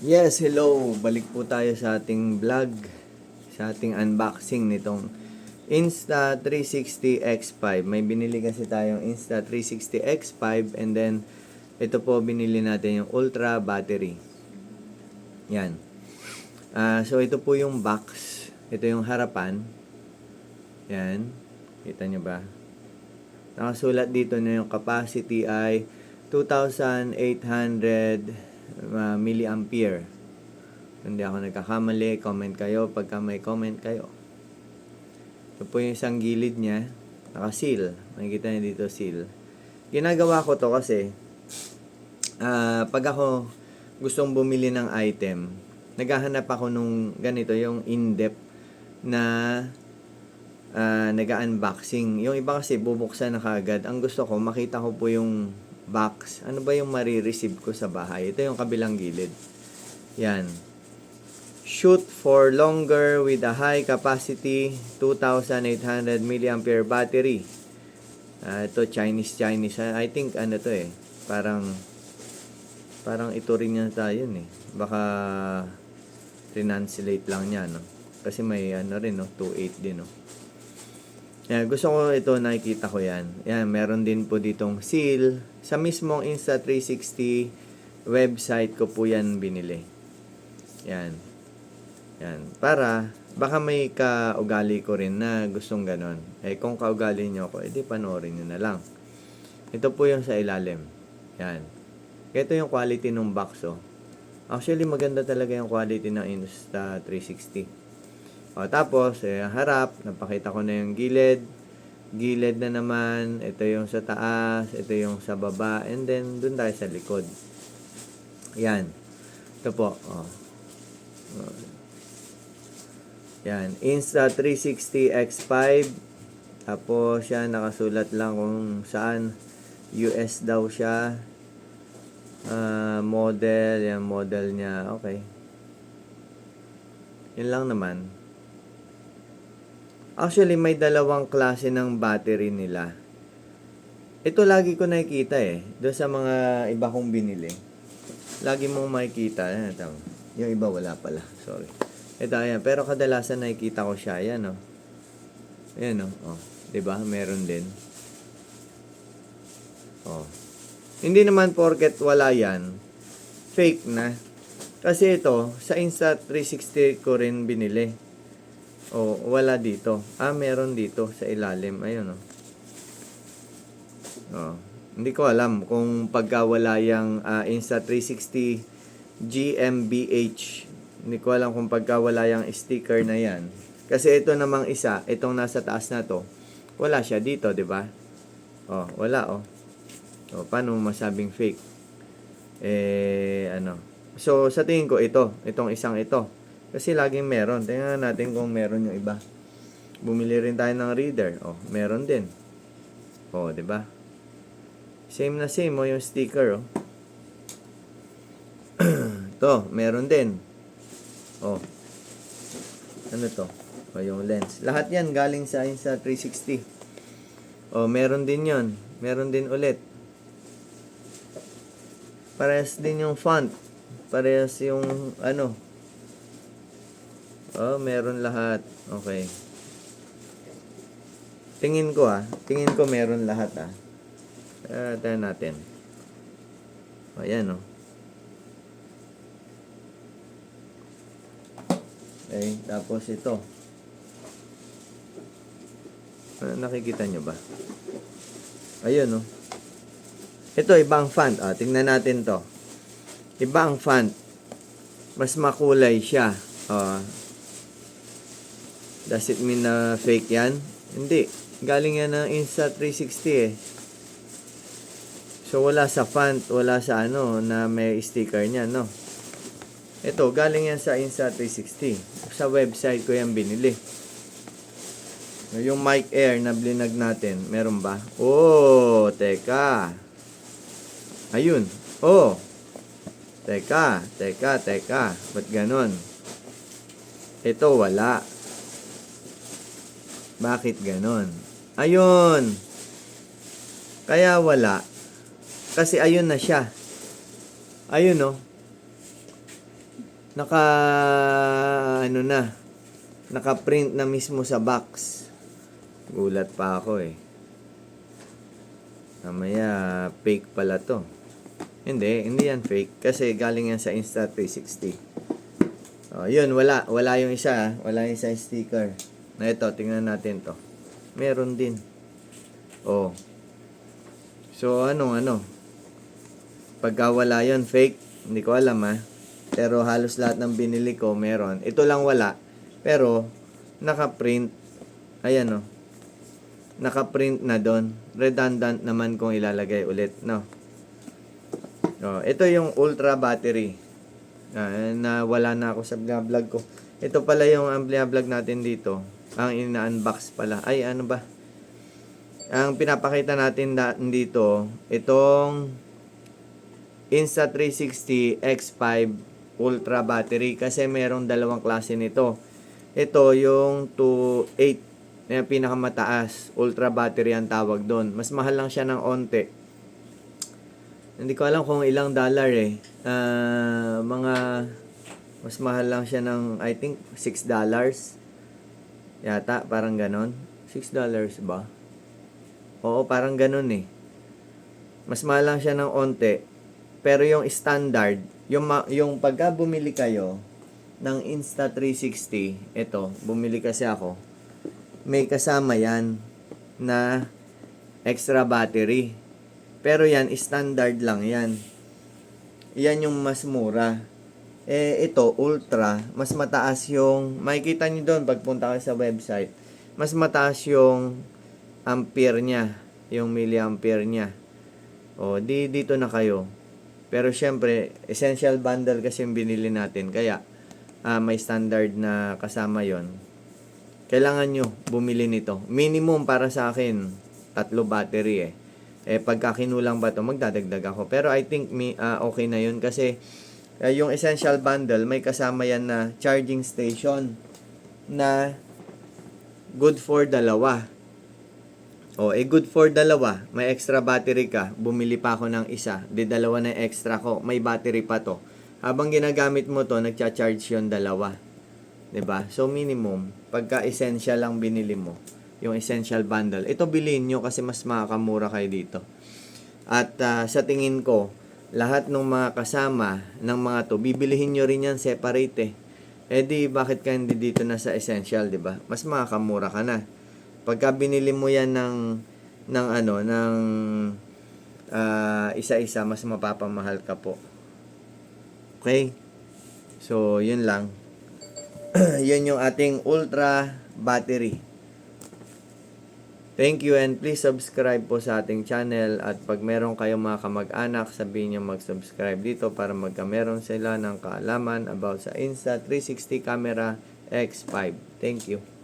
Yes, hello. Balik po tayo sa ating vlog, sa ating unboxing nitong Insta360 X5. May binili kasi tayong Insta360 X5 and then ito po binili natin yung Ultra battery. Yan. Ah, so ito po yung box. Ito yung harapan. Yan. Kita nyo ba? Nakasulat dito na yung capacity ay 2,800 uh, milliampere. Hindi ako nagkakamali, comment kayo pagka may comment kayo. Ito po yung isang gilid niya, naka-seal. Makikita niyo dito seal. Ginagawa ko to kasi ah, pag ako gustong bumili ng item, naghahanap ako nung ganito, yung in-depth na ah, nag-unboxing. Yung iba kasi bubuksan na kagad. Ang gusto ko, makita ko po yung box. Ano ba yung marireceive ko sa bahay? Ito yung kabilang gilid. Yan. Shoot for longer with a high capacity 2,800 milliampere battery. Ah, ito Chinese Chinese. I think ano to eh. Parang parang ito rin yan tayo eh. Baka translate lang niya no. Kasi may ano rin no, 28 din no. Yan, gusto ko ito, nakikita ko yan. Yan, meron din po ditong seal. Sa mismong Insta360 website ko po yan binili. Yan. Yan. Para, baka may kaugali ko rin na gustong ganon. Eh, kung kaugali nyo ako, edi panoorin nyo na lang. Ito po yung sa ilalim. Yan. Ito yung quality ng box, oh. Actually, maganda talaga yung quality ng Insta360. O, tapos, eh, harap, napakita ko na yung gilid. Gilid na naman, ito yung sa taas, ito yung sa baba, and then, dun tayo sa likod. Yan. Ito po, o. O. Yan, Insta360 X5. Tapos, yan, nakasulat lang kung saan. US daw siya. Ah, model, yan, model niya. Okay. Yun lang naman. Actually, may dalawang klase ng battery nila. Ito lagi ko nakikita eh. Doon sa mga iba kong binili. Lagi mong makikita. Ayan, ito. Yung iba wala pala. Sorry. Ito, ayan. Pero kadalasan nakikita ko siya. Ayan, oh. Ayan, oh. oh. 'Di ba Meron din. Oh. Hindi naman porket wala yan. Fake na. Kasi ito, sa Insta360 ko rin binili. Oh, wala dito. Ah, meron dito sa ilalim. Ayun, oh. Oh. Hindi ko alam kung pagkawala yung ah, Insta360 GmbH. Hindi ko alam kung pagkawala yung sticker na yan. Kasi ito namang isa, itong nasa taas na to, wala siya dito, di ba? Oh, wala, oh. Oh, paano masabing fake? Eh, ano. So, sa tingin ko, ito. Itong isang ito. Kasi laging meron. Tingnan natin kung meron yung iba. Bumili rin tayo ng reader. Oh, meron din. Oh, 'di ba? Same na same oh, yung sticker oh. to, meron din. Oh. Ano to? Oh, yung lens. Lahat 'yan galing sa sa 360. Oh, meron din 'yon. Meron din ulit. Parehas din yung font. Parehas yung ano, Oh, meron lahat. Okay. Tingin ko ah. Tingin ko meron lahat ah. Uh, tayo natin. O, yan oh. Okay, tapos ito. Ah, nakikita nyo ba? Ayun oh. Ito, ibang font. Ah, tingnan natin to. Ibang font. Mas makulay siya. Ah, Does it mean na fake yan? Hindi. Galing yan ng Insta360 eh. So, wala sa font, wala sa ano, na may sticker niya, no? Ito, galing yan sa Insta360. Sa website ko yan binili. Yung mic air na blinag natin, meron ba? Oh, teka. Ayun. Oh. Teka, teka, teka. Ba't ganon? Ito, wala. Bakit ganon? Ayun. Kaya wala. Kasi ayun na siya. Ayun no. naka ano na naka-print na mismo sa box. Gulat pa ako eh. Namaya, fake pala to. Hindi, hindi yan fake. Kasi galing yan sa Insta360. Oh, yun, wala. Wala yung isa. ah. Wala yung isa sticker. Na ito, tingnan natin to. Meron din. Oh. So, ano, ano? Pagka wala yun, fake. Hindi ko alam ah. Pero halos lahat ng binili ko, meron. Ito lang wala. Pero, naka-print. Ayan oh naka-print na doon. Redundant naman kung ilalagay ulit, no? Oh, ito yung ultra battery. Ah, na wala na ako sa vlog ko. Ito pala yung ang vlog natin dito. Ang ina-unbox pala. Ay, ano ba? Ang pinapakita natin dito, itong Insta360 X5 Ultra battery kasi merong dalawang klase nito. Ito yung 28 na pinakamataas, ultra battery ang tawag doon. Mas mahal lang siya ng onte. Hindi ko alam kung ilang dollar eh. Ah, mga mas mahal lang siya ng I think 6 dollars. Yata, parang ganon. 6 dollars ba? Oo, parang ganon eh. Mas mahal lang siya ng onte. Pero yung standard, yung, yung pagka bumili kayo ng Insta360, ito, bumili kasi ako, may kasama yan na extra battery. Pero yan, standard lang yan. Yan yung mas mura. Eh, ito, ultra, mas mataas yung, makikita nyo doon pagpunta kayo sa website, mas mataas yung ampere niya, yung milliampere niya. O, di dito na kayo. Pero syempre, essential bundle kasi yung binili natin. Kaya, ah, may standard na kasama yon kailangan nyo bumili nito. Minimum para sa akin, tatlo battery eh. Eh, pagka kinulang ba to magdadagdag ako. Pero I think me, ah, okay na yun kasi ah, yung essential bundle, may kasama yan na charging station na good for dalawa. O, eh good for dalawa. May extra battery ka. Bumili pa ako ng isa. Di dalawa na extra ko. May battery pa to. Habang ginagamit mo to, nagcha-charge yon dalawa. 'Di ba? So minimum, pagka essential lang binili mo, yung essential bundle. Ito bilhin nyo kasi mas makakamura kayo dito. At ah, sa tingin ko, lahat ng mga kasama ng mga to, bibilihin nyo rin yan separate eh. Eh di, bakit ka hindi dito na sa essential, di ba? Mas makakamura ka na. Pagka binili mo yan ng, ng ano, ng ah, isa-isa, mas mapapamahal ka po. Okay? So, yun lang. yun yung ating ultra battery. Thank you and please subscribe po sa ating channel at pag meron kayong mga kamag-anak, sabihin nyo mag-subscribe dito para magkameron sila ng kaalaman about sa Insta360 Camera X5. Thank you.